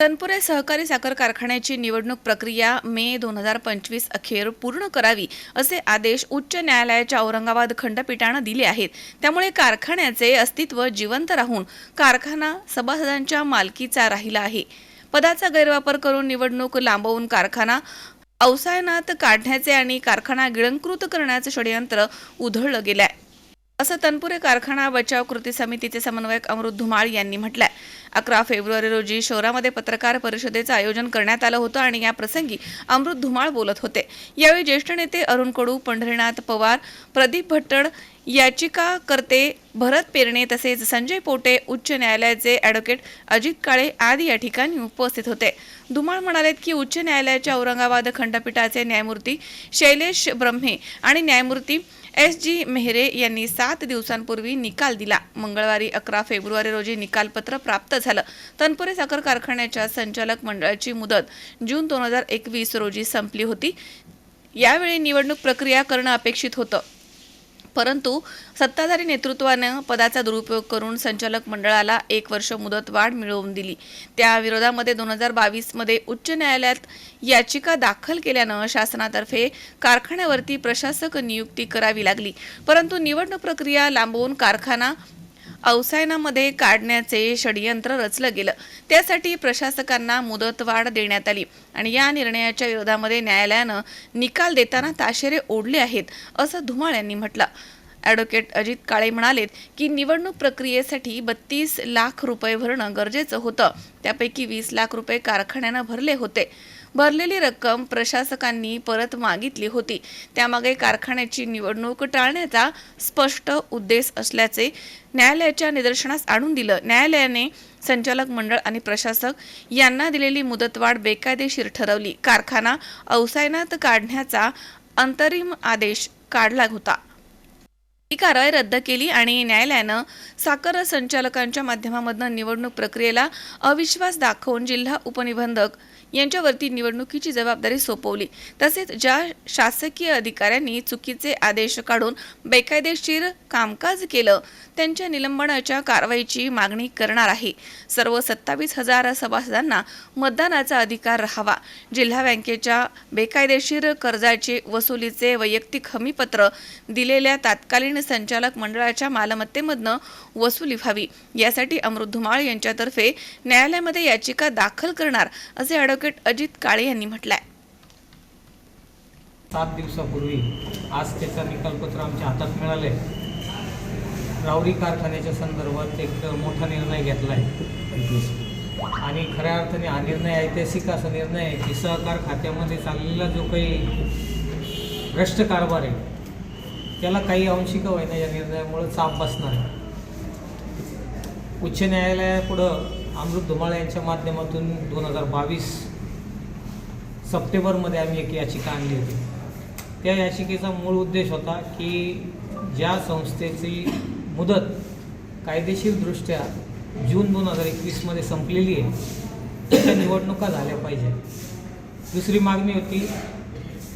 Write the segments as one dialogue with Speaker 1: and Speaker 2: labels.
Speaker 1: तनपुरे सहकारी साखर कारखान्याची निवडणूक प्रक्रिया मे दोन हजार पंचवीस अखेर पूर्ण करावी असे आदेश उच्च न्यायालयाच्या औरंगाबाद खंडपीठानं दिले आहेत. त्यामुळे कारखान्याचे अस्तित्व जिवंत राहून कारखाना सभासदांच्या मालकीचा राहिला आहे. पदाचा गैरवापर करून निवडणूक लांबवून कारखाना अवसायनात काढण्याचे आणि कारखाना गिळंकृत करण्याचे षडयंत्र उधळलं गेलंय. असं तनपुरे कारखाना बचाव कृती समितीचे समन्वयक अमृत धुमाळ यांनी म्हटलंय. अकरा फेब्रुवारी रोजी शहरामध्ये पत्रकार परिषदेचं आयोजन करण्यात आलं होतं आणि या प्रसंगी अमृत धुमाळ बोलत होते. यावेळी ज्येष्ठ नेते अरुण कडू पंढरीनाथ पवार प्रदीप भट्टड याचिकाकर्ते भरत पेरणे तसेच संजय पोटे उच्च न्यायालयाचे ॲडव्होकेट अजित काळे आदी या ठिकाणी उपस्थित होते. धुमाळ म्हणालेत की उच्च न्यायालयाच्या औरंगाबाद खंडपीठाचे न्यायमूर्ती शैलेश ब्रह्मे आणि न्यायमूर्ती एस जी मेहरे यांनी सात दिवसांपूर्वी निकाल दिला. मंगळवारी अकरा फेब्रुवारी रोजी निकालपत्र प्राप्त झालं. तनपुरे साखर कारखान्याच्या संचालक मंडळाची मुदत जून दोन हजार एकवीस रोजी संपली होती. यावेळी निवडणूक प्रक्रिया करणं अपेक्षित होतं. परंतु सत्ताधारी नेतृत्वानं पदाचा दुरुपयोग करून संचालक मंडळाला एक वर्ष मुदत वाढ मिळवून दिली. त्या विरोधामध्ये दोन हजार बावीसमध्ये उच्च न्यायालयात याचिका दाखल केल्यानं शासनातर्फे कारखान्यावरती प्रशासक नियुक्ती करावी लागली. परंतु निवडणूक प्रक्रिया लांबवून कारखाना अवसायनामध्ये काढण्याचे षडयंत्र रचलं गेलं. त्यासाठी प्रशासकांना मुदतवाढ देण्यात आली आणि या निर्णयाच्या विरोधामध्ये न्यायालयानं निकाल देताना ताशेरे ओढले आहेत असं धुमाळ यांनी म्हटलं. ॲडव्होकेट अजित काळे म्हणालेत की निवडणूक प्रक्रियेसाठी बत्तीस लाख रुपये भरणं गरजेचं होतं. त्यापैकी वीस लाख रुपये कारखान्यानं भरले होते. भरलेली रक्कम प्रशासकांनी परत मागितली होती. त्यामागे कारखान्याची निवडणूक टाळण्याचा स्पष्ट उद्देश असल्याचे न्यायालयाच्या निदर्शनास आणून दिलं. न्यायालयाने संचालक मंडळ आणि प्रशासक यांना दिलेली मुदतवाढ बेकायदेशीर ठरवली. कारखाना अवसायनात काढण्याचा अंतरिम आदेश काढला होता. ही कारवाई रद्द केली आणि न्यायालयानं साखर संचालकांच्या माध्यमामधून निवडणूक प्रक्रियेला अविश्वास दाखवून जिल्हा उपनिबंधक यांच्यावरती निवडणुकीची जबाबदारी सोपवली. तसेच ज्या शासकीय अधिकाऱ्यांनी चुकीचे आदेश काढून बेकायदेशीर कामकाज केलं त्यांच्या निलंबनाच्या कारवाईची मागणी करणार आहे. सर्व सत्तावीस हजार सभासदांना मतदानाचा अधिकार राहावा. जिल्हा बँकेच्या बेकायदेशीर कर्जाचे वसुलीचे वैयक्तिक हमीपत्र दिलेल्या तात्कालीन संचालक मंडळाच्या मालमत्तेमधनं वसुली व्हावी. यासाठी अमृत धुमाळ यांच्यातर्फे न्यायालयामध्ये याचिका दाखल करणार असे अडक ॲडव्होकेट अजित काळे यांनी म्हटलंय.
Speaker 2: सात दिवसापूर्वी आज त्याचा निकालपत्र आमच्या हातात मिळाले रावरी कारखान्याच्या संदर्भात एक मोठा निर्णय घेतला आहे आणि खऱ्या अर्थाने हा निर्णय ऐतिहासिक असा निर्णय आहे की सहकार खात्यामध्ये चाललेला जो काही भ्रष्ट कारभार आहे त्याला काही अंशिका होईना या निर्णयामुळे चाप बसणार आहे. उच्च न्यायालयापुढं अमृत धुमाळ यांच्या माध्यमातून दोन हजार बावीस सप्टेंबरमध्ये आम्ही एक याचिका आणली होती. त्या याचिकेचा मूळ उद्देश होता की ज्या संस्थेची मुदत कायदेशीरदृष्ट्या जून दोन हजार एकवीसमध्ये संपलेली आहे त्या निवडणुका झाल्या पाहिजे. दुसरी मागणी होती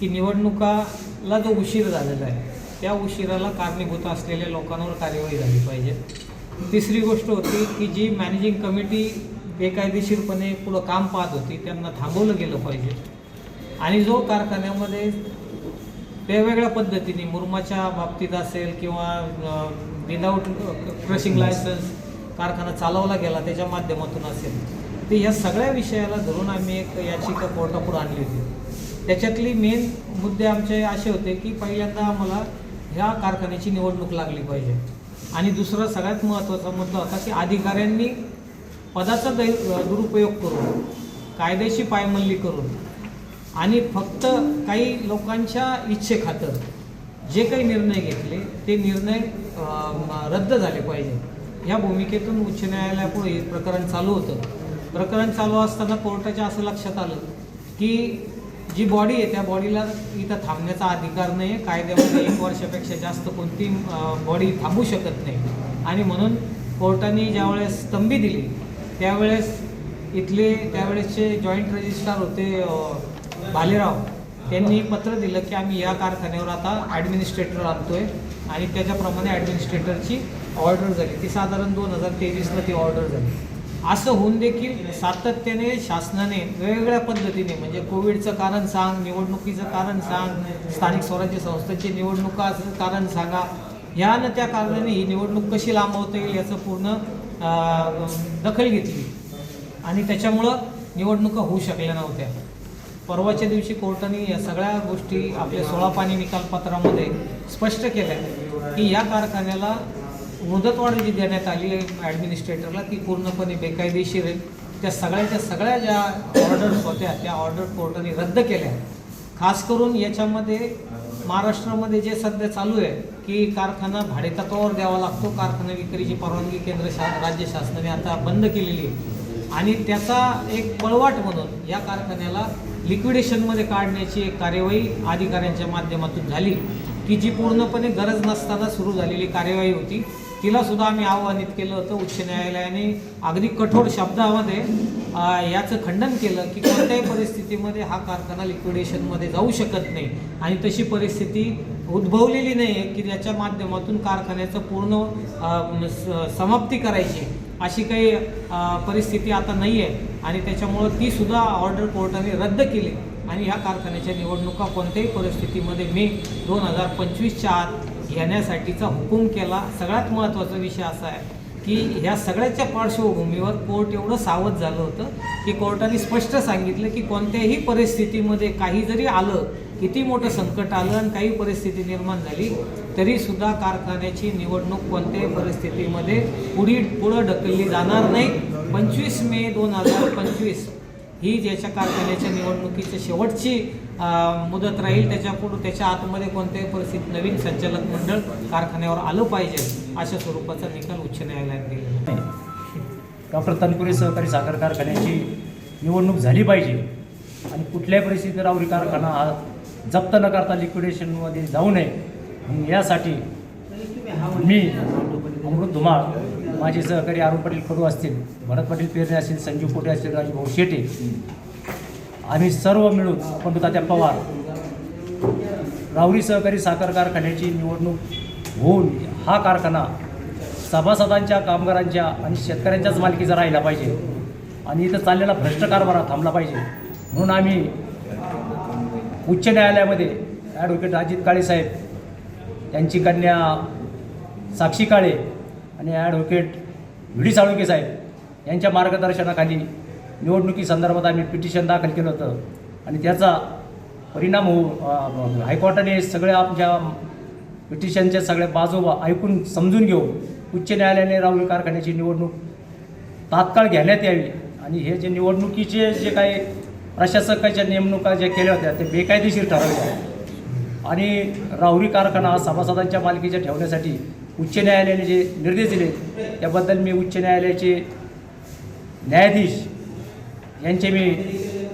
Speaker 2: की निवडणुकाला जो उशीर झालेला आहे त्या उशिराला कारणीभूत असलेल्या लोकांवर कार्यवाही झाली पाहिजे. तिसरी गोष्ट होती की जी मॅनेजिंग कमिटी बेकायदेशीरपणे पुढं काम पाहत होती त्यांना थांबवलं गेलं पाहिजे. आणि जो कारखान्यामध्ये वेगवेगळ्या पद्धतीने मुरमाच्या बाबतीत असेल किंवा विदाऊट क्रशिंग लायसन्स कारखाना चालवला गेला त्याच्या माध्यमातून असेल ते या सगळ्या विषयाला धरून आम्ही एक याचिका कोर्टापुढे आणली होती. त्याच्यातली मेन मुद्दे आमचे असे होते की पहिल्यांदा आम्हाला ह्या कारखान्याची निवडणूक लागली पाहिजे. आणि दुसरा सगळ्यात महत्त्वाचा मुद्दा होता की अधिकाऱ्यांनी पदाचा दुरुपयोग करून कायदेशीर पायमल्ली करून आणि फक्त काही लोकांच्या इच्छेखातर जे काही निर्णय घेतले ते निर्णय रद्द झाले पाहिजे. ह्या भूमिकेतून उच्च न्यायालयापुढे प्रकरण चालू होतं. प्रकरण चालू असताना कोर्टाच्या असं लक्षात आलं की जी बॉडी आहे त्या बॉडीला इथं थांबण्याचा अधिकार नाही आहे कायद्यामध्ये एक वर्षापेक्षा जास्त कोणती बॉडी थांबू शकत नाही. आणि म्हणून कोर्टाने ज्यावेळेस स्तंभी दिली त्यावेळेस इथले त्यावेळेसचे जॉईंट रजिस्ट्रार होते भालेराव त्यांनी पत्र दिलं की आम्ही या कारखान्यावर आता ॲडमिनिस्ट्रेटर आणतोय आणि त्याच्याप्रमाणे ॲडमिनिस्ट्रेटरची ऑर्डर झाली. ती साधारण दोन हजार तेवीसला ती ऑर्डर झाली. असं होऊन देखील सातत्याने शासनाने वेगवेगळ्या पद्धतीने म्हणजे कोविडचं कारण सांग निवडणुकीचं कारण सांग स्थानिक स्वराज्य संस्थेची निवडणुकाचं कारण सांगा ह्या न त्या कारणाने ही निवडणूक कशी लांबवता येईल याचं पूर्ण दखल घेतली. आणि त्याच्यामुळं निवडणुका होऊ शकल्या नव्हत्या. परवाच्या दिवशी कोर्टाने या सगळ्या गोष्टी आपल्या सोळा पाणी निकालपत्रामध्ये स्पष्ट केल्या की या कारखान्याला मुदतवाढ जी देण्यात आली आहे ॲडमिनिस्ट्रेटरला ती पूर्णपणे बेकायदेशीर आहे. त्या सगळ्याच्या सगळ्या ज्या ऑर्डर्स होत्या त्या ऑर्डर कोर्टाने रद्द केल्या खास करून याच्यामध्ये महाराष्ट्रामध्ये जे सध्या चालू आहे की कारखाना भाडेतत्वावर द्यावा लागतो. कारखाना विक्रीची परवानगी केंद्र शा राज्य शासनाने आता बंद केलेली आहे. आणि त्याचा एक पळवाट म्हणून या कारखान्याला लिक्विडेशनमध्ये काढण्याची एक कार्यवाही अधिकाऱ्यांच्या माध्यमातून झाली. की जी पूर्णपणे गरज नसताना सुरू झालेली कार्यवाही होती. तिलासुद्धा आम्ही आव्हानित केलं होतं उच्च न्यायालयाने अगदी कठोर शब्दामध्ये याचं खंडन केलं की कोणत्याही परिस्थितीमध्ये हा कारखाना लिक्विडेशनमध्ये जाऊ शकत नाही. आणि तशी परिस्थिती उद्भवलेली नाही आहे की ज्याच्या माध्यमातून कारखान्याचं पूर्ण स- समाप्ती करायची. अशी काही परिस्थिती आता नाही आहे आणि त्याच्यामुळं तीसुद्धा ऑर्डर कोर्टाने रद्द केली. आणि ह्या कारखान्याच्या निवडणुका कोणत्याही परिस्थितीमध्ये मे दोन हजार पंचवीसच्या आत घेण्यासाठीचा हुकूम केला. सगळ्यात महत्त्वाचा विषय असा आहे की ह्या सगळ्याच्या पार्श्वभूमीवर कोर्ट एवढं सावध झालं होतं की कोर्टाने स्पष्ट सांगितलं की कोणत्याही परिस्थितीमध्ये काही जरी आलं किती मोठं संकट आलं आणि काही परिस्थिती निर्माण झाली तरीसुद्धा कारखान्याची निवडणूक कोणत्याही परिस्थितीमध्ये पुढी पुढं ढकलली जाणार नाही. पंचवीस मे दोन हजार पंचवीस ही ज्याच्या कारखान्याच्या निवडणुकीची शेवटची मुदत राहील त्याच्या पुढं त्याच्या आतमध्ये कोणत्याही परिस्थितीत नवीन संचालक मंडळ कारखान्यावर आलं पाहिजे अशा स्वरूपाचा निकाल उच्च न्यायालयात दिला.
Speaker 3: डॉक्टर तनपुरे सहकारी साखर कारखान्याची निवडणूक झाली पाहिजे आणि कुठल्याही परिस्थितीत रावरी कारखाना हा जप्त न करता लिक्विडेशनमध्ये जाऊ नये. यासाठी मी अमृत धुमाळ माझे सहकारी अरुण पाटील कडू असतील भरत पाटील पेरणे असतील संजीव कोटे असतील राजभाऊ शेटे आम्ही सर्व मिळून पंडितात्या पवार रावरी सहकारी साखर कारखान्याची निवडणूक होऊन हा कारखाना सभासदांच्या कामगारांच्या आणि शेतकऱ्यांच्याच मालकीचा राहिला पाहिजे. आणि इथं चाललेला भ्रष्ट कारभार थांबला पाहिजे. म्हणून आम्ही उच्च न्यायालयामध्ये ॲडव्होकेट अजित काळे साहेब त्यांची कन्या साक्षी काळे आणि ॲडव्होकेट व्ही डी साळुंके साहेब यांच्या मार्गदर्शनाखाली निवडणुकीसंदर्भात आम्ही पिटिशन दाखल केलं होतं. आणि त्याचा परिणाम होऊ हायकोर्टाने सगळ्या आमच्या पिटिशनच्या सगळ्या बाजू ऐकून समजून घेऊन उच्च न्यायालयाने राहुल कारखान्याची निवडणूक तात्काळ घेण्यात यावी. आणि हे जे निवडणुकीचे जे काही प्रशासकाच्या नेमणुका ज्या केल्या होत्या ते बेकायदेशीर ठरवल्या आणि राहुरी कारखाना सभासदांच्या मालकीच्या ठेवण्यासाठी उच्च न्यायालयाने जे निर्देश दिले त्याबद्दल मी उच्च न्यायालयाचे न्यायाधीश यांचे मी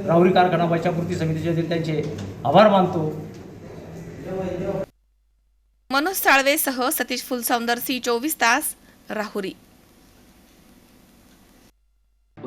Speaker 3: राहुरी कारखाना बचावपूर्ती समितीचे त्यांचे आभार मानतो.
Speaker 1: मनोज साळवेसह सतीश फुलसौंदर सी चोवीस तास राहुरी.